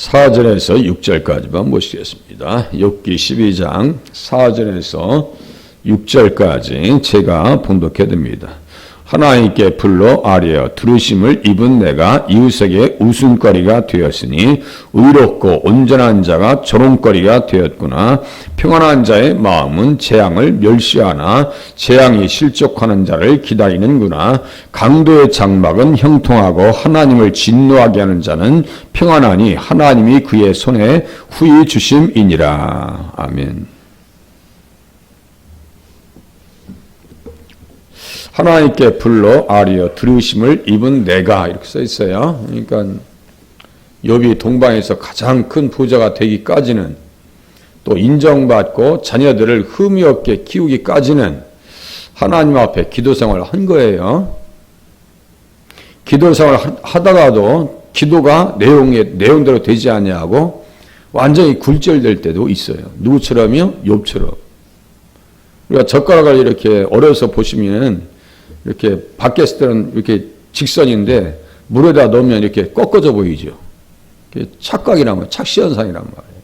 4절에서 6절까지만 보시겠습니다. 욥기 12장 4절에서 6절까지 제가 봉독해 듭니다. 하나님께 불러 아뢰어 들으심을 입은 내가 이웃에게 웃음거리가 되었으니 의롭고 온전한 자가 조롱거리가 되었구나. 평안한 자의 마음은 재앙을 멸시하나 재앙이 실족하는 자를 기다리는구나. 강도의 장막은 형통하고 하나님을 진노하게 하는 자는 평안하니 하나님이 그의 손에 후히 주심이니라. 아멘. 하나님께 불러 아리어 들으심을 입은 내가 이렇게 써 있어요. 그러니까 욥이 동방에서 가장 큰 부자가 되기까지는 또 인정받고 자녀들을 흠이 없게 키우기까지는 하나님 앞에 기도 생활을 한 거예요. 기도 생활을 하다가도 기도가 내용의 내용대로 되지 않냐고 완전히 굴절될 때도 있어요. 누구처럼요? 욥처럼. 우리가 젓가락을 이렇게 어려서 보시면 이렇게 밖에 을 때는 이렇게 직선인데 물에다 넣으면 이렇게 꺾어져 보이죠. 착각이란 말, 착시현상이란 말이에요.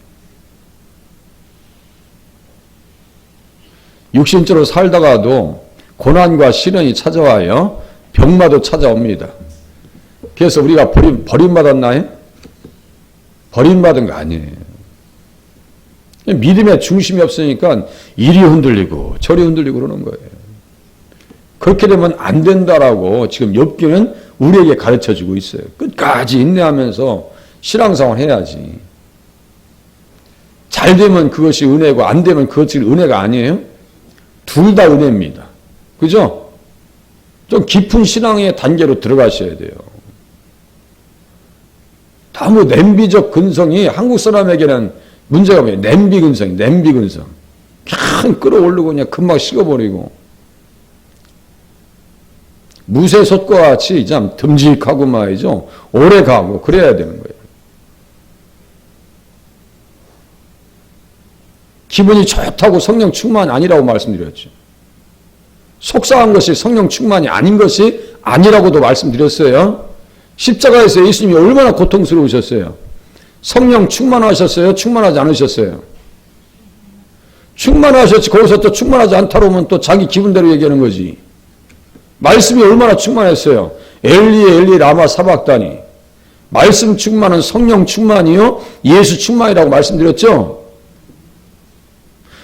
육신적으로 살다가도 고난과 시련이 찾아와요. 병마도 찾아옵니다. 그래서 우리가 버림, 버림받았나요? 버림받은 거 아니에요. 믿음의 중심이 없으니까 이리 흔들리고 저리 흔들리고 그러는 거예요. 그렇게 되면 안 된다라고 지금 엽기는 우리에게 가르쳐 주고 있어요. 끝까지 인내하면서 신앙생활 해야지. 잘 되면 그것이 은혜고 안 되면 그것이 은혜가 아니에요? 둘 다 은혜입니다. 그죠? 좀 깊은 신앙의 단계로 들어가셔야 돼요. 너무 냄비적 근성이 한국 사람에게는 문제가 뭐예요? 냄비 근성, 냄비 근성. 그냥 끌어올리고 그냥 금방 식어버리고. 무쇠솥과 같이 참 듬직하고 말이죠. 오래 가고 그래야 되는 거예요. 기분이 좋다고 성령 충만 아니라고 말씀드렸죠. 속상한 것이 성령 충만이 아닌 것이 아니라고도 말씀드렸어요. 십자가에서 예수님이 얼마나 고통스러우셨어요. 성령 충만하셨어요? 충만하지 않으셨어요? 충만하셨지. 거기서 또 충만하지 않다로 하면 또 자기 기분대로 얘기하는 거지. 말씀이 얼마나 충만했어요. 엘리 엘리 라마 사박다니. 말씀 충만은 성령 충만이요. 예수 충만이라고 말씀드렸죠.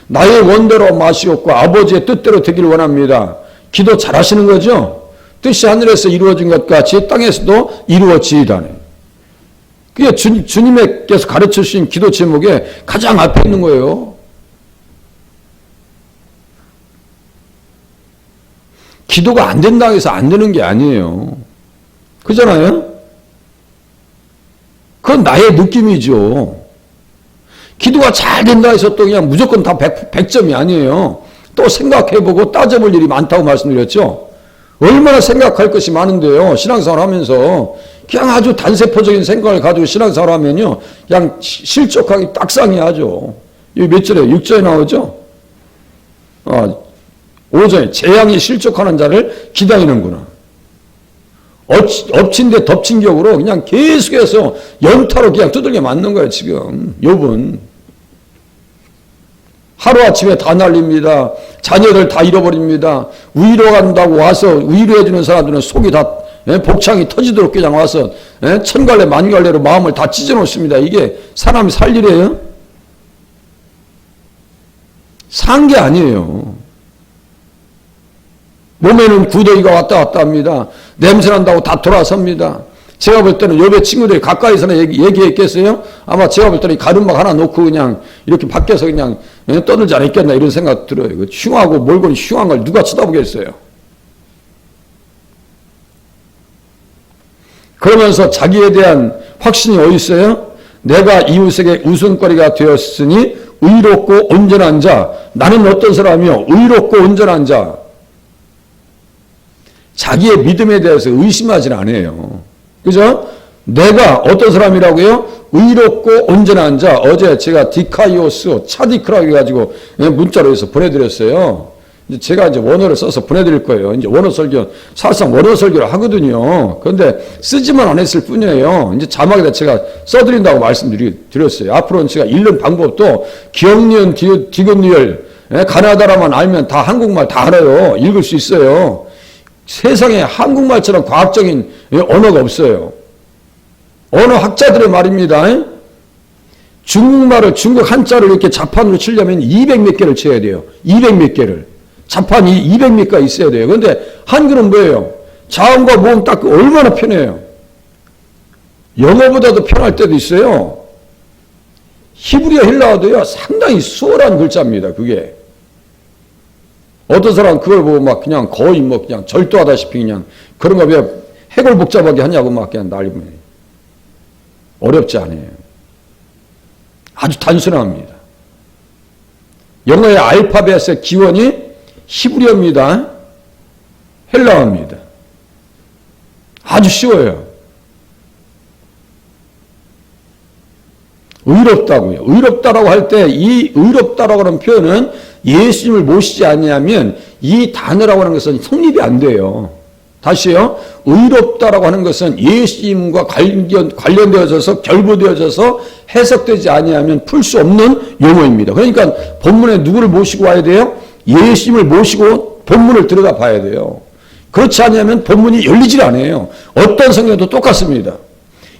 나의 원대로 마시옵고 아버지의 뜻대로 되기를 원합니다. 기도 잘 하시는 거죠. 뜻이 하늘에서 이루어진 것 같이 땅에서도 이루어지이다네. 그게 주, 주님께서 가르쳐 주신 기도 제목에 가장 앞에 있는 거예요. 기도가 안 된다고 해서 안 되는 게 아니에요. 그잖아요? 그건 나의 느낌이죠. 기도가 잘 된다 해서 또 그냥 무조건 다 100, 100점이 아니에요. 또 생각해보고 따져볼 일이 많다고 말씀드렸죠. 얼마나 생각할 것이 많은데요. 신앙생활 하면서. 그냥 아주 단세포적인 생각을 가지고 신앙생활 하면요. 그냥 실족하기 딱상이 하죠. 이 몇 절에? 6절에 나오죠? 어, 5절에 재앙이 실족하는 자를 기다리는구나. 엎친 데 덮친 격으로 그냥 계속해서 연타로 그냥 두들겨 맞는 거예요, 지금. 요분. 하루아침에 다 날립니다. 자녀들 다 잃어버립니다. 위로 간다고 와서 위로해주는 사람들은 속이 다 예, 복창이 터지도록 그냥 와서 예, 천갈래 만갈래로 마음을 다 찢어놓습니다. 이게 사람이 살 일이에요? 산 게 아니에요. 몸에는 구더기가 왔다 갔다 합니다. 냄새난다고 다 돌아섭니다. 제가 볼 때는 요배 친구들이 가까이서는 얘기, 얘기했겠어요? 아마 제가 볼 때는 가름막 하나 놓고 그냥 이렇게 밖에서 그냥 떠들지 않았겠나 이런 생각 들어요. 그 흉하고 몰골 흉한 걸 누가 쳐다보겠어요? 그러면서 자기에 대한 확신이 어디 있어요? 내가 이웃에게 웃음거리가 되었으니 의롭고 온전한 자. 나는 어떤 사람이요? 의롭고 온전한 자. 자기의 믿음에 대해서 의심하지 않아요. 그죠? 내가 어떤 사람이라고요? 의롭고 온전한 자. 어제 제가 디카이오스 차디크라고 해가지고 문자로 해서 보내드렸어요. 이제 제가 이제 원어를 써서 보내드릴 거예요. 이제 원어 설교, 사실상 원어 설교를 하거든요. 그런데 쓰지만 안 했을 뿐이에요. 이제 자막에다 제가 써드린다고 말씀드렸어요. 앞으로는 제가 읽는 방법도 기억니은, 디- 디귿니을, 예, 가나다라만 알면 다 한국말 다 알아요. 읽을 수 있어요. 세상에 한국말처럼 과학적인 예, 언어가 없어요. 언어 학자들의 말입니다. 중국말을 중국 한자를 이렇게 자판으로 치려면 200 몇 개를 쳐야 돼요. 200 몇 개를. 자판이 200 몇 개가 있어야 돼요. 그런데 한글은 뭐예요? 자음과 모음 딱 얼마나 편해요. 영어보다도 편할 때도 있어요. 히브리어 헬라어도요 상당히 수월한 글자입니다. 그게. 어떤 사람 그걸 보고 막 그냥 거의 뭐 그냥 절도하다시피 그냥 그런 거 왜 해골 복잡하게 하냐고 막 그냥 난리면 어렵지 않아요. 아주 단순합니다. 영어의 알파벳의 기원이 히브리어입니다. 헬라어입니다. 아주 쉬워요. 의롭다고요. 의롭다라고 할 때 이 의롭다라고 하는 표현은 예수님을 모시지 않냐면 이 단어라고 하는 것은 성립이 안 돼요. 다시요. 의롭다라고 하는 것은 예수님과 관련, 관련되어져서 결부되어져서 해석되지 아니하면 풀 수 없는 용어입니다. 그러니까 본문에 누구를 모시고 와야 돼요? 예수님을 모시고 본문을 들어가 봐야 돼요. 그렇지 않으면 본문이 열리질 않아요. 어떤 성경도 똑같습니다.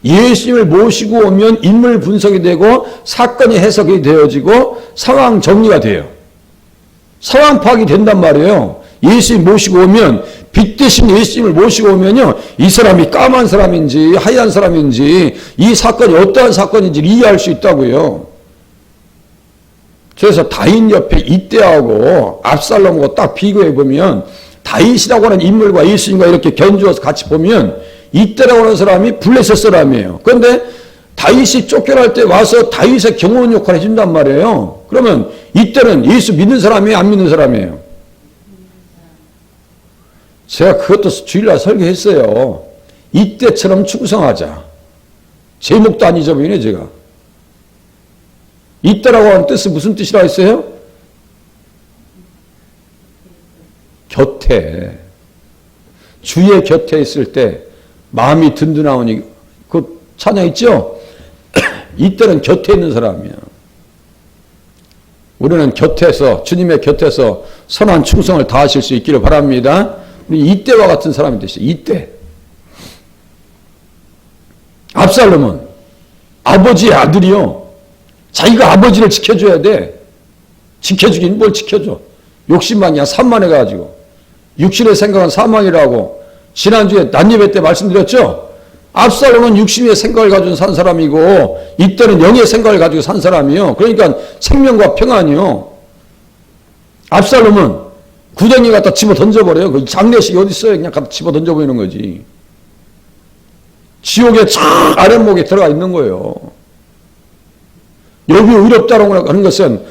예수님을 모시고 오면 인물 분석이 되고 사건이 해석이 되어지고 상황 정리가 돼요. 상황 파악이 된단 말이에요. 예수님 모시고 오면 빛 대신 예수님을 모시고 오면요. 이 사람이 까만 사람인지 하얀 사람인지 이 사건이 어떠한 사건인지 이해할 수 있다고요. 그래서 다인 옆에 이때하고 압살롬하고 딱 비교해 보면 다윗이라고 하는 인물과 예수님과 이렇게 견주어서 같이 보면 이때라고 하는 사람이 블레셋 사람이에요. 그런데 다윗이 쫓겨날 때 와서 다윗의 경호원 역할을 해준단 말이에요. 그러면 이때는 예수 믿는 사람이에요? 안 믿는 사람이에요? 제가 그것도 주일날 설교했어요. 이때처럼 충성하자. 제목도 안 잊어버리네, 제가. 이때라고 하는 뜻은 무슨 뜻이라 했어요? 곁에. 주의 곁에 있을 때 마음이 든든하오니 그 찬양 있죠? 이때는 곁에 있는 사람이야. 우리는 곁에서 주님의 곁에서 선한 충성을 다하실 수 있기를 바랍니다. 이때와 같은 사람이 되시죠. 이때. 압살롬은 아버지의 아들이요. 자기가 아버지를 지켜줘야 돼. 지켜주긴 뭘 지켜줘. 욕심만이야. 산만해가지고. 육신의 생각은 사망이라고 지난주에 난예배 때 말씀드렸죠? 압살롬은 육신의 생각을 가지고 산 사람이고 이때는 영의 생각을 가지고 산 사람이요. 그러니까 생명과 평안이요. 압살롬은 구덩이 갖다 집어 던져버려요. 그 장례식이 어디 있어요? 그냥 갖다 집어 던져버리는 거지. 지옥의 저 아랫목에 들어가 있는 거예요. 여기 의롭다라고 하는 것은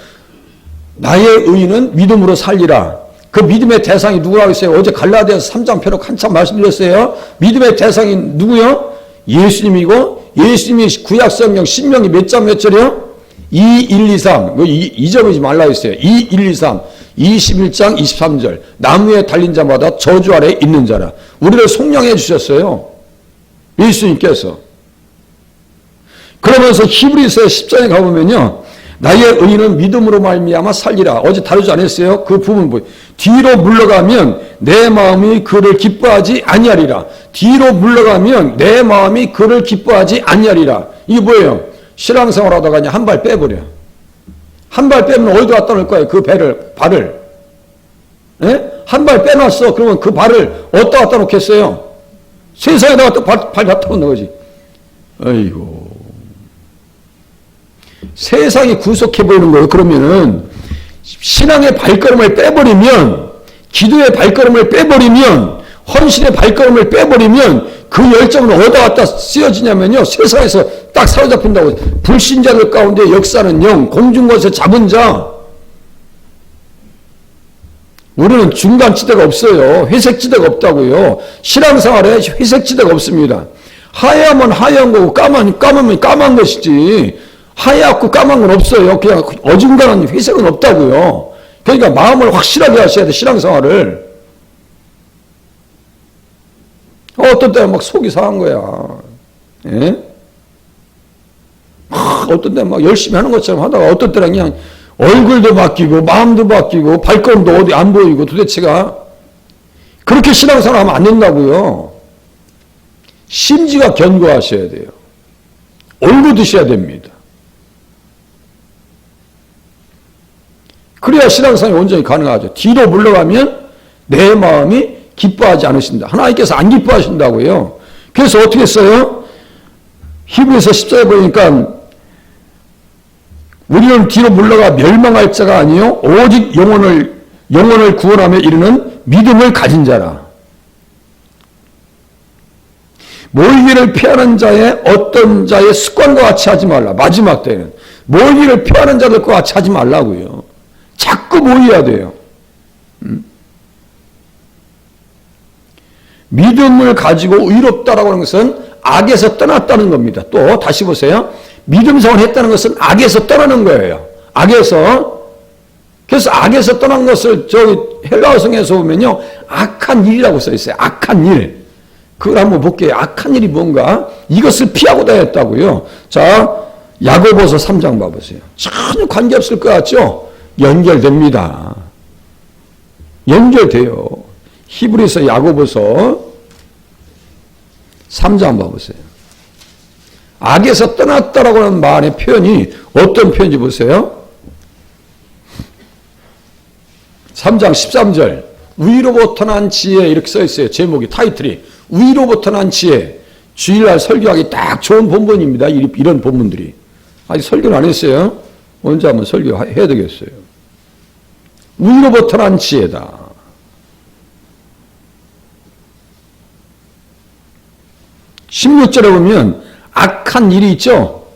나의 의는 믿음으로 살리라. 그 믿음의 대상이 누구라고 했어요? 어제 갈라디아서 3장 펴놓고 한참 말씀드렸어요. 믿음의 대상이 누구요? 예수님이고 예수님이 구약성경 신명이 몇 장 몇 절이요? 2, 1, 2, 3. 잊어버리지 말라 했어요. 2, 1, 2, 3. 21장 23절. 나무에 달린 자마다 저주 아래 있는 자라. 우리를 속량해 주셨어요. 예수님께서. 그러면서 히브리서 10장에 가보면요. 나의 의인은 믿음으로 말미암아 살리라. 어제 다루지 않았어요? 그 부분 뭐 뒤로 물러가면 내 마음이 그를 기뻐하지 아니하리라. 뒤로 물러가면 내 마음이 그를 기뻐하지 아니하리라. 이게 뭐예요? 신앙생활 하다가 그냥 한 발 빼버려. 한 발 빼면 어디다 갖다 놓을 거예요? 그 배를, 발을. 예? 한발 빼놨어. 그러면 그 발을 어디다 갖다 놓겠어요? 세상에다가 또 발, 발 갖다 놓는 거지. 아이고. 세상이 구속해 보이는 거예요. 그러면은 신앙의 발걸음을 빼버리면 기도의 발걸음을 빼버리면 헌신의 발걸음을 빼버리면 그 열정은 갖다 쓰여지냐면요. 세상에서 딱 사로잡힌다고. 불신자들 가운데 역사는 영, 공중권세 잡은 자. 우리는 중간지대가 없어요. 회색지대가 없다고요. 신앙생활에 회색지대가 없습니다. 하야면 하얀 거고 까만, 까마면 까만 것이지. 하얗고 까만 건 없어요. 그냥 어중간한 회색은 없다고요. 그러니까 마음을 확실하게 하셔야 돼, 신앙생활을. 어떤 때는 막 속이 상한 거야. 예? 막 어떤 때는 막 열심히 하는 것처럼 하다가 어떤 때는 그냥 얼굴도 바뀌고 마음도 바뀌고 발걸음도 어디 안 보이고 도대체가 그렇게 신앙생활 하면 안 된다고요. 심지가 견고하셔야 돼요. 얼고 드셔야 됩니다. 그래야 신앙생활이 온전히 가능하죠. 뒤로 물러가면 내 마음이 기뻐하지 않으신다. 하나님께서 안 기뻐하신다고요. 그래서 어떻게 했어요? 히브리서 10절에 보니까 우리는 뒤로 물러가 멸망할 자가 아니요 오직 영혼을 영혼을 구원하며 이르는 믿음을 가진 자라. 모이기를 피하는 자의 어떤 자의 습관과 같이 하지 말라. 마지막 때는 모이기를 피하는 자들과 같이 하지 말라고요. 자꾸 모여야 돼요. 음? 믿음을 가지고 의롭다라고 하는 것은 악에서 떠났다는 겁니다. 또 다시 보세요. 믿음 생활 했다는 것은 악에서 떠나는 거예요. 악에서 그래서 악에서 떠난 것을 저기 헬라어 성에서 보면요. 악한 일이라고 써 있어요. 악한 일. 그걸 한번 볼게요. 악한 일이 뭔가? 이것을 피하고 다녔다고요. 자, 야고보서 3장 봐보세요. 전혀 관계없을 것 같죠? 연결됩니다. 연결돼요. 히브리서 야고보서 3장 봐보세요. 악에서 떠났다라고 하는 말의 표현이 어떤 표현인지 보세요. 3장 13절 위로부터 난 지혜 이렇게 써 있어요. 제목이 타이틀이 위로부터 난 지혜 주일날 설교하기 딱 좋은 본문입니다. 이런 본문들이 아직 설교를 안 했어요. 언제 한번 설교해야 되겠어요. 위로부터 난 지혜다. 16절에 보면 악한 일이 있죠.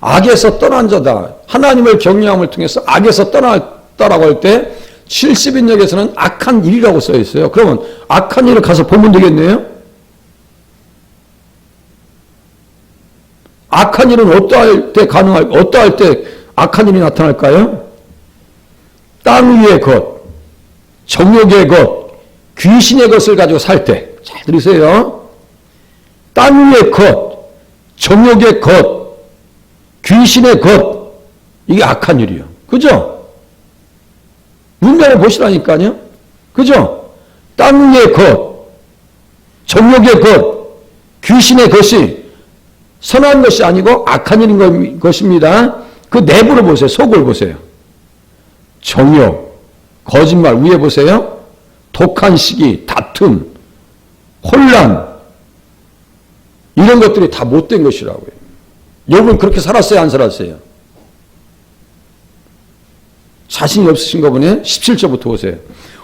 악에서 떠난 자다. 하나님을 경외함을 통해서 악에서 떠났다라고 할 때 70인역에서는 악한 일이라고 써 있어요. 그러면 악한 일을 가서 보면 되겠네요. 악한 일은 어떠할 때 가능할, 어떠할 때 악한 일이 나타날까요? 땅 위의 것, 정욕의 것, 귀신의 것을 가지고 살 때. 잘 들으세요. 땅 위의 것, 정욕의 것, 귀신의 것, 이게 악한 일이요. 그죠? 문맥을 보시라니까요. 그죠? 땅 위의 것, 정욕의 것, 귀신의 것이 선한 것이 아니고 악한 일인 것입니다. 그 내부를 보세요. 속을 보세요. 정욕, 거짓말 위에 보세요. 독한 시기, 다툼, 혼란, 이런 것들이 다 못된 것이라고요. 여러분 그렇게 살았어요? 안 살았어요? 자신이 없으신가 보네. 17절부터 보세요.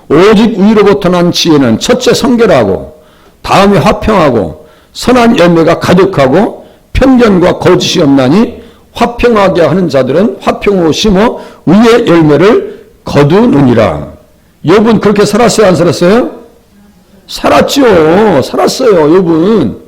오직 위로부터 난 지혜는 첫째 성결하고 다음에 화평하고 선한 열매가 가득하고 편견과 거짓이 없나니 화평하게 하는 자들은 화평으로 심어 위의 열매를 거두느니라. 여러분 그렇게 살았어요? 안 살았어요? 살았죠. 살았어요. 여러분.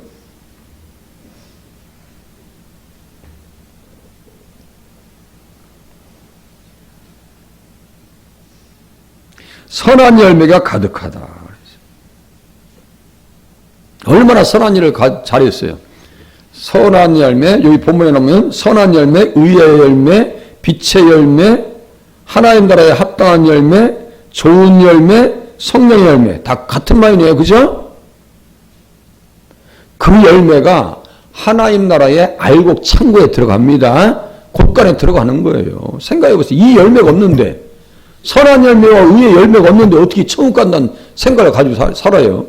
선한 열매가 가득하다. 얼마나 선한 일을 가, 잘했어요. 선한 열매, 여기 본문에 나오면 선한 열매, 의의 열매, 빛의 열매, 하나님 나라에 합당한 열매, 좋은 열매, 성령의 열매. 다 같은 말이네요. 그죠? 그 열매가 하나님 나라의 알곡 창고에 들어갑니다. 곳간에 들어가는 거예요. 생각해 보세요. 이 열매가 없는데, 선한 열매와 의의 열매가 없는데 어떻게 천국 간다는 생각을 가지고 살, 살아요?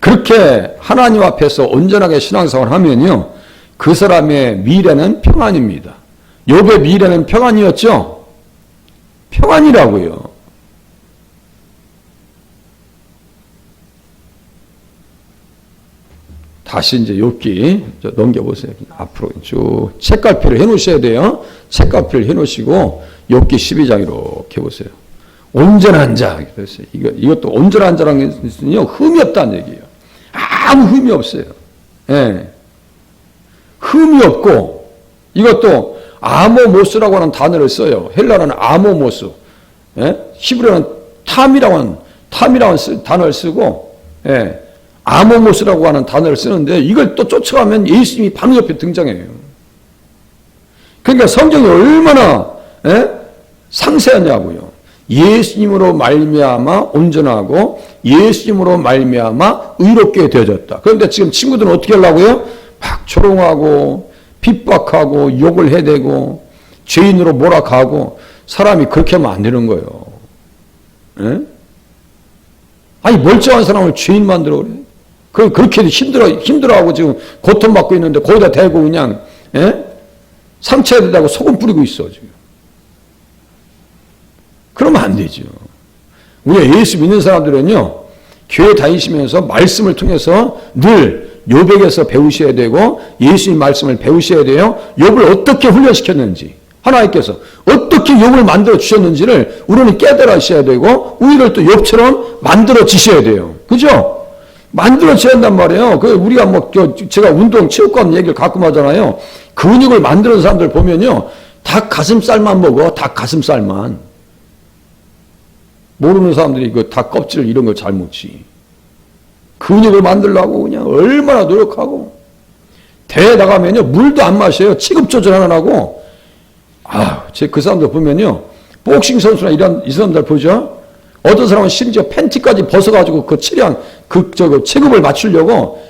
그렇게 하나님 앞에서 온전하게 신앙생활을 하면요. 그 사람의 미래는 평안입니다. 욥의 미래는 평안이었죠? 평안이라고요. 다시 이제 욥기 넘겨보세요. 앞으로 쭉 책갈피를 해놓으셔야 돼요. 책갈피를 해놓으시고 욥기 12장 이렇게 보세요. 온전한 자. 이것도 온전한 자라는 것은요, 흠이 없다는 얘기예요. 아무 흠이 없어요. 예. 흠이 없고, 이것도 아모모스라고 하는 단어를 써요. 헬라어는 아모모스. 예? 히브리어는 탐이라고 하는 탐이라고 하는 단어를 쓰고 예. 아모모스라고 하는 단어를 쓰는데 이걸 또 쫓아가면 예수님이 바로 옆에 등장해요. 그러니까 성경이 얼마나 예? 상세하냐고요. 예수님으로 말미암아 온전하고 예수님으로 말미암아 의롭게 되어졌다. 그런데 지금 친구들은 어떻게 하려고요? 막 조롱하고 핍박하고 욕을 해대고 죄인으로 몰아가고 사람이 그렇게 하면 안 되는 거예요. 예? 아니 멀쩡한 사람을 죄인 만들어 그래. 그 그렇게 힘들어 힘들어하고 지금 고통 받고 있는데 거기다 대고 그냥 예? 상처에다가 소금 뿌리고 있어 지금. 그러면 안 되죠. 우리가 예수 믿는 사람들은요, 교회 다니시면서 말씀을 통해서 늘 요백에서 배우셔야 되고 예수님 말씀을 배우셔야 돼요. 욥을 어떻게 훈련시켰는지 하나님께서 어떻게 욥을 만들어 주셨는지를 우리는 깨달으셔야 되고 우리를 또 욥처럼 만들어 주셔야 돼요. 그죠? 만들어 줘야 한단 말이에요. 그 우리가 뭐 제가 운동 체육관 얘기를 가끔 하잖아요. 근육을 만드는 사람들 보면요. 닭 가슴살만 먹어. 닭 가슴살만. 모르는 사람들이 그 닭 껍질 이런 걸잘 먹지. 근육을 만들려고 그냥 얼마나 노력하고 대회 나가면요 물도 안 마셔요. 체급 조절 하느라고. 아, 제그 사람들 보면요 복싱 선수나 이런 이 사람들 보죠. 어떤 사람은 심지어 팬티까지 벗어가지고 그 체량 그 저거 체급을 맞추려고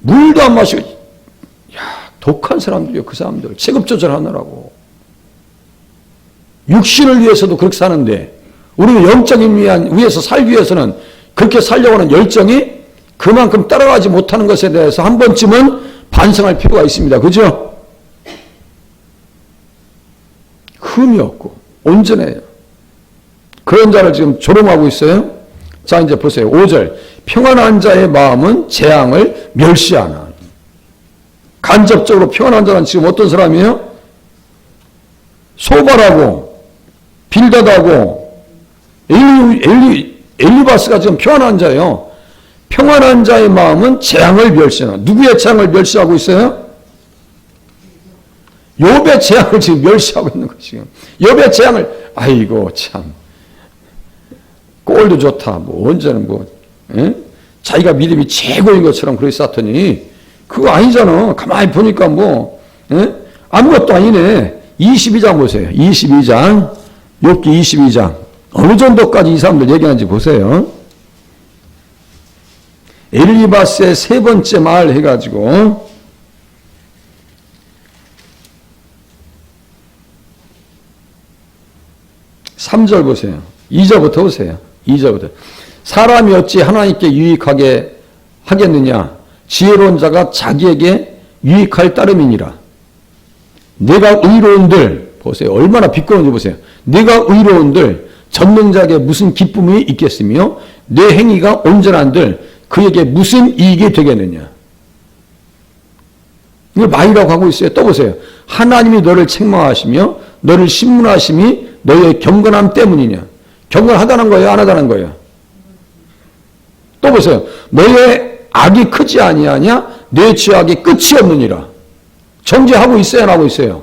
물도 안 마시고 야 독한 사람들이요 그 사람들 체급 조절 하느라고 육신을 위해서도 그렇게 사는데 우리는 영적인 위한 위해서 살기 위해서는 그렇게 살려고 하는 열정이 그만큼 따라가지 못하는 것에 대해서 한 번쯤은 반성할 필요가 있습니다. 그죠? 흠이 없고 온전해요. 그런 자를 지금 조롱하고 있어요. 자 이제 보세요. 5절 평안한 자의 마음은 재앙을 멸시하나 간접적으로 평안한 자는 지금 어떤 사람이에요? 소발하고 빌다하고 엘리, 엘리, 엘리바스가 지금 평안한 자예요. 평안한 자의 마음은 재앙을 멸시하나. 누구의 재앙을 멸시하고 있어요? 욥의 재앙을 지금 멸시하고 있는 거지. 욥의 재앙을 아이고 참 꼴도 좋다. 뭐 언제는 뭐 에? 자기가 믿음이 최고인 것처럼 그렇게 쌓더니 그거 아니잖아. 가만히 보니까 뭐 에? 아무것도 아니네. 22장 보세요. 22장 욥기 22장 어느 정도까지 이 사람들 얘기하는지 보세요. 엘리바스의 세 번째 말 해가지고 3절 보세요. 2절부터 보세요. 2절부터. 사람이 어찌 하나님께 유익하게 하겠느냐? 지혜로운 자가 자기에게 유익할 따름이니라. 내가 의로운들, 보세요. 얼마나 비꼬는지 보세요. 내가 의로운들, 전능자에게 무슨 기쁨이 있겠으며, 내 행위가 온전한들, 그에게 무슨 이익이 되겠느냐? 이걸 말이라고 하고 있어요. 또 보세요. 하나님이 너를 책망하시며, 너를 신문하심이 너의 경건함 때문이냐? 경건하다는 거예요? 안 하다는 거예요? 또 보세요. 너의 악이 크지 아니하냐? 내 죄악이 끝이 없느니라. 정죄하고 있어요? 안 하고 있어요?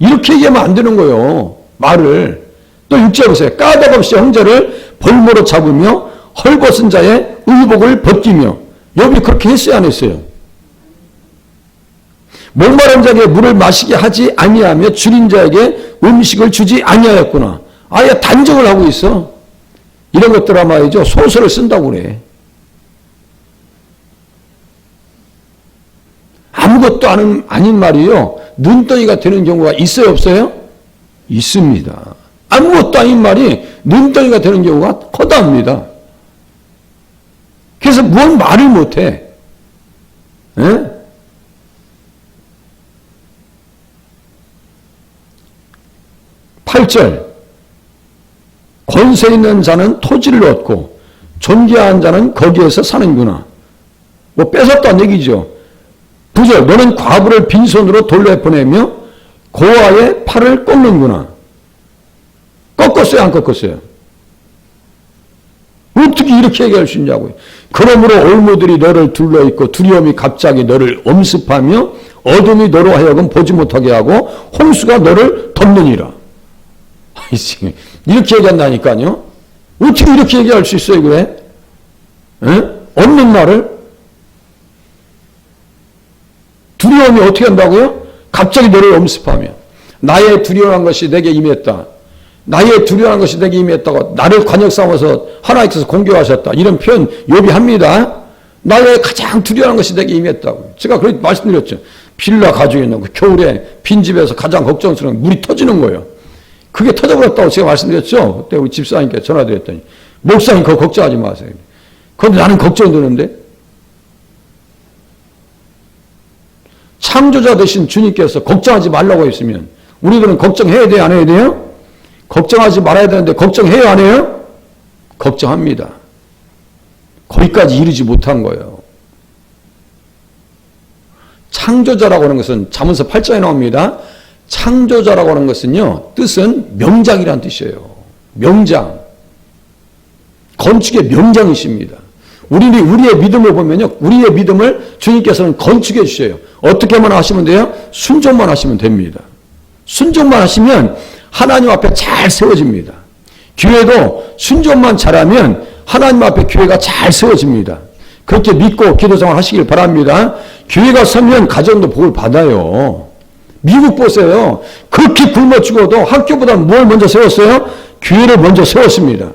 이렇게 얘기하면 안 되는 거예요. 말을. 또 6절 보세요. 까닭 없이 형제를 벌모로 잡으며 헐벗은 자의 의복을 벗기며 여기 그렇게 했어요? 안 했어요? 목마른 자에게 물을 마시게 하지 아니하며 줄인 자에게 음식을 주지 아니하였구나. 아예 단정을 하고 있어. 이런 것들 아마이죠. 소설을 쓴다고 그래. 아무것도 아닌 말이요. 눈덩이가 되는 경우가 있어요, 없어요? 있습니다. 아무것도 아닌 말이 눈덩이가 되는 경우가 커다합니다. 그래서 뭔 말을 못해. 에? 8절 권세 있는 자는 토지를 얻고 존귀한 자는 거기에서 사는구나. 뭐 뺏었다는 얘기죠. 9절 너는 과부를 빈손으로 돌려 보내며 고아의 팔을 꺾는구나. 꺾었어요 안 꺾었어요? 어떻게 이렇게 얘기할 수 있냐고요. 그러므로 올무들이 너를 둘러있고 두려움이 갑자기 너를 엄습하며 어둠이 너로 하여금 보지 못하게 하고 홍수가 너를 덮느니라. 이렇게 얘기한다니까요. 어떻게 이렇게 얘기할 수 있어요, 그래? 에? 없는 말을? 두려움이 어떻게 한다고요? 갑자기 너를 엄습하며 나의 두려워한 것이 내게 임했다. 나의 두려워한 것이 내게 임했다고 나를 관역 삼아서 하나님께서 공격하셨다. 이런 표현 요비 합니다. 나의 가장 두려워한 것이 내게 임했다고. 제가 그렇게 말씀드렸죠. 빌라 가지고 있는 그 겨울에 빈집에서 가장 걱정스러운 물이 터지는 거예요. 그게 터져버렸다고 제가 말씀드렸죠. 그때 우리 집사님께 전화드렸더니 목사님 그거 걱정하지 마세요. 그런데 나는 걱정되는데 창조자 되신 주님께서 걱정하지 말라고 했으면 우리들은 걱정해야 돼요? 안 해야 돼요? 걱정하지 말아야 되는데 걱정해요? 안 해요? 걱정합니다. 거기까지 이르지 못한 거예요. 창조자라고 하는 것은 자문서 8장에 나옵니다. 창조자라고 하는 것은요, 뜻은 명장이란 뜻이에요. 명장. 건축의 명장이십니다. 우리, 우리의 믿음을 보면요, 우리의 믿음을 주님께서는 건축해 주셔요. 어떻게만 하시면 돼요? 순종만 하시면 됩니다. 순종만 하시면 하나님 앞에 잘 세워집니다. 교회도 순종만 잘하면 하나님 앞에 교회가 잘 세워집니다. 그렇게 믿고 기도 생활 하시길 바랍니다. 교회가 서면 가정도 복을 받아요. 미국 보세요. 그렇게 굶어 죽어도 학교보다 뭘 먼저 세웠어요? 교회를 먼저 세웠습니다.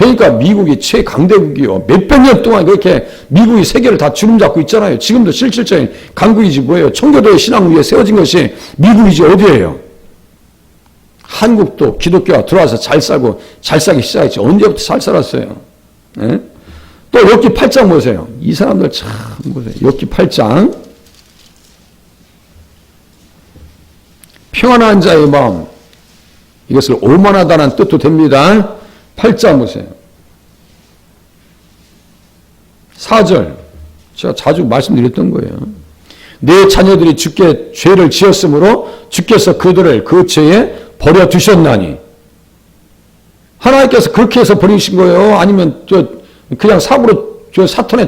그러니까 미국이 최강대국이요. 몇백 년 동안 그렇게 미국이 세계를 다 주름잡고 있잖아요. 지금도 실질적인 강국이지 뭐예요. 청교도의 신앙 위에 세워진 것이 미국이지 어디예요. 한국도 기독교가 들어와서 잘 살고 잘 살기 시작했지. 언제부터 잘 살았어요. 예? 또 엽기 8장 보세요. 이 사람들 참 보세요. 엽기 8장. 평안한 자의 마음. 이것을 오만하다는 뜻도 됩니다. 8장 보세요. 4절. 제가 자주 말씀드렸던 거예요. 내 자녀들이 주께 죄를 지었으므로 주께서 그들을 그 죄에 버려 두셨나니. 하나님께서 그렇게 해서 버리신 거예요? 아니면 저 그냥 사고로 저 사탄에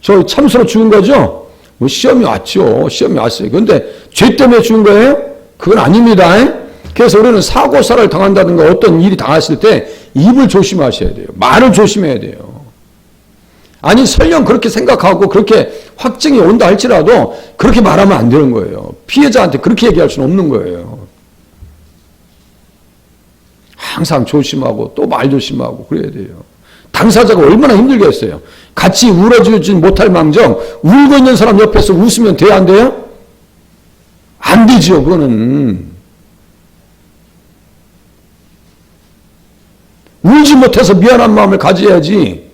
저 참수로 죽은 거죠? 뭐 시험이 왔죠. 시험이 왔어요. 그런데 죄 때문에 죽은 거예요? 그건 아닙니다. 그래서 우리는 사고사를 당한다든가 어떤 일이 당했을 때 입을 조심하셔야 돼요. 말을 조심해야 돼요. 아니 설령 그렇게 생각하고 그렇게 확증이 온다 할지라도 그렇게 말하면 안 되는 거예요. 피해자한테 그렇게 얘기할 수는 없는 거예요. 항상 조심하고 또 말 조심하고 그래야 돼요. 당사자가 얼마나 힘들겠어요. 같이 울어주지 못할 망정 울고 있는 사람 옆에서 웃으면 돼야 안 돼요? 안 되지요. 그거는. 울지 못해서 미안한 마음을 가져야지.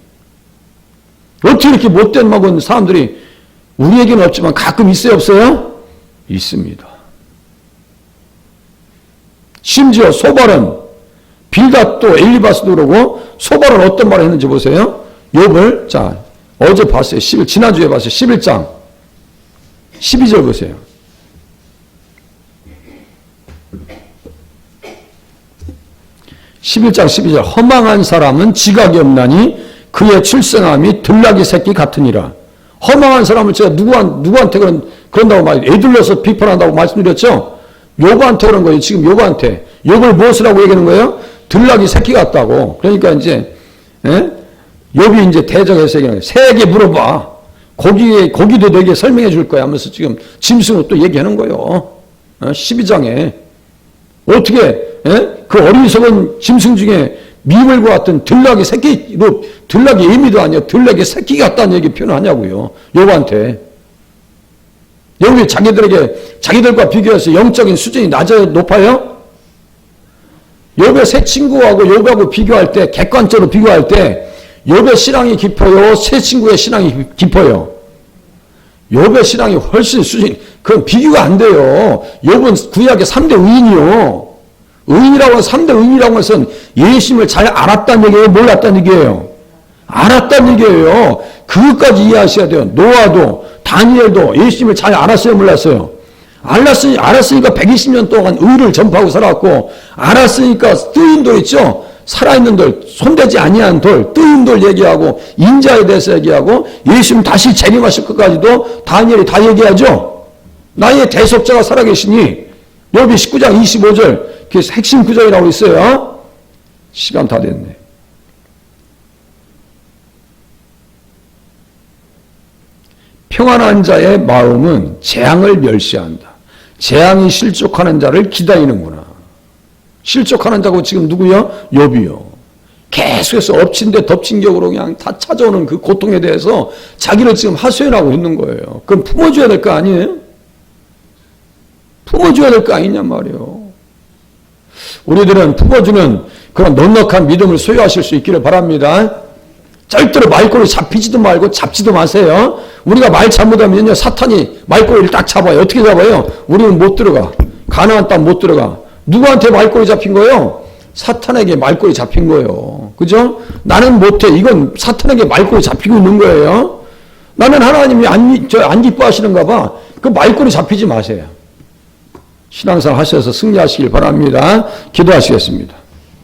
어떻게 이렇게 못된 먹은 사람들이 우리에게는 없지만 가끔 있어요, 없어요? 있습니다. 심지어 소발은 빌닷도 엘리바스도 그러고 소발은 어떤 말을 했는지 보세요. 욥을 자 어제 봤어요. 11 지난주에 봤어요. 11장 12절 보세요. 11장 12절 허망한 사람은 지각이 없나니 그의 출생함이 들나귀 새끼 같으니라. 허망한 사람을 제가 누구한, 누구한테 그런, 그런다고 말, 애들러서 비판한다고 말씀드렸죠? 요구한테 그런 거예요. 지금 요구한테. 무엇을 하고 얘기하는 거예요? 들나귀 새끼 같다고. 그러니까 이제, 예? 욥이 이제 대적해서 얘기하는 거예요. 새에게 물어봐. 고기, 고기도 내게 설명해 줄 거야 하면서 지금 짐승으로 또 얘기하는 거예요. 어? 12장에. 어떻게, 예? 그 어리석은 짐승 중에 미물과 같은 들락이 새끼로 들락이 의미도 아니야 들락이 새끼 같다는 얘기 표현하냐고요. 요한테 여기 자기들에게 자기들과 비교해서 영적인 수준이 낮아요, 높아요? 욥의 새 친구하고 욥하고 비교할 때 객관적으로 비교할 때 욥의 신앙이 깊어요, 새 친구의 신앙이 깊어요. 욥의 신앙이 훨씬 수준 그건 비교가 안 돼요. 욥은 구약의 3대 의인이요. 의인이라고 하는 3대 의인이라고 것은 예수님을 잘 알았다는 얘기예요? 몰랐다는 얘기예요? 알았다는 얘기예요. 그것까지 이해하셔야 돼요. 노아도 다니엘도 예수님을 잘 알았어요? 몰랐어요? 알았으니, 알았으니까 120년 동안 의를 전파하고 살았고 알았으니까 뜨인 돌 있죠? 살아있는 돌, 손대지 아니한 돌, 뜨인 돌 얘기하고 인자에 대해서 얘기하고 예수님 다시 재림하실 것까지도 다니엘이 다 얘기하죠? 나의 대속자가 살아계시니 여기 19장 25절 그 핵심 구절이라고 있어요. 시간 다 됐네. 평안한 자의 마음은 재앙을 멸시한다. 재앙이 실족하는 자를 기다리는구나. 실족하는 자고 지금 누구요? 욥이요. 계속해서 엎친 데 덮친 격으로 그냥 다 찾아오는 그 고통에 대해서 자기를 지금 하소연하고 있는 거예요. 그럼 품어줘야 될 거 아니에요? 품어줘야 될 거 아니냔 말이에요. 우리들은 품어주는 그런 넉넉한 믿음을 소유하실 수 있기를 바랍니다. 절대로 말꼬리 잡히지도 말고 잡지도 마세요. 우리가 말 잘못하면요, 사탄이 말꼬리를 딱 잡아요. 어떻게 잡아요? 우리는 못 들어가. 가나안 땅 못 들어가. 누구한테 말꼬리 잡힌 거예요? 사탄에게 말꼬리 잡힌 거예요. 그죠? 나는 못해. 이건 사탄에게 말꼬리 잡히고 있는 거예요. 나는 하나님이 안, 저, 안 기뻐하시는가 봐. 그 말꼬리 잡히지 마세요. 신앙생활 하셔서 승리하시길 바랍니다. 기도하시겠습니다.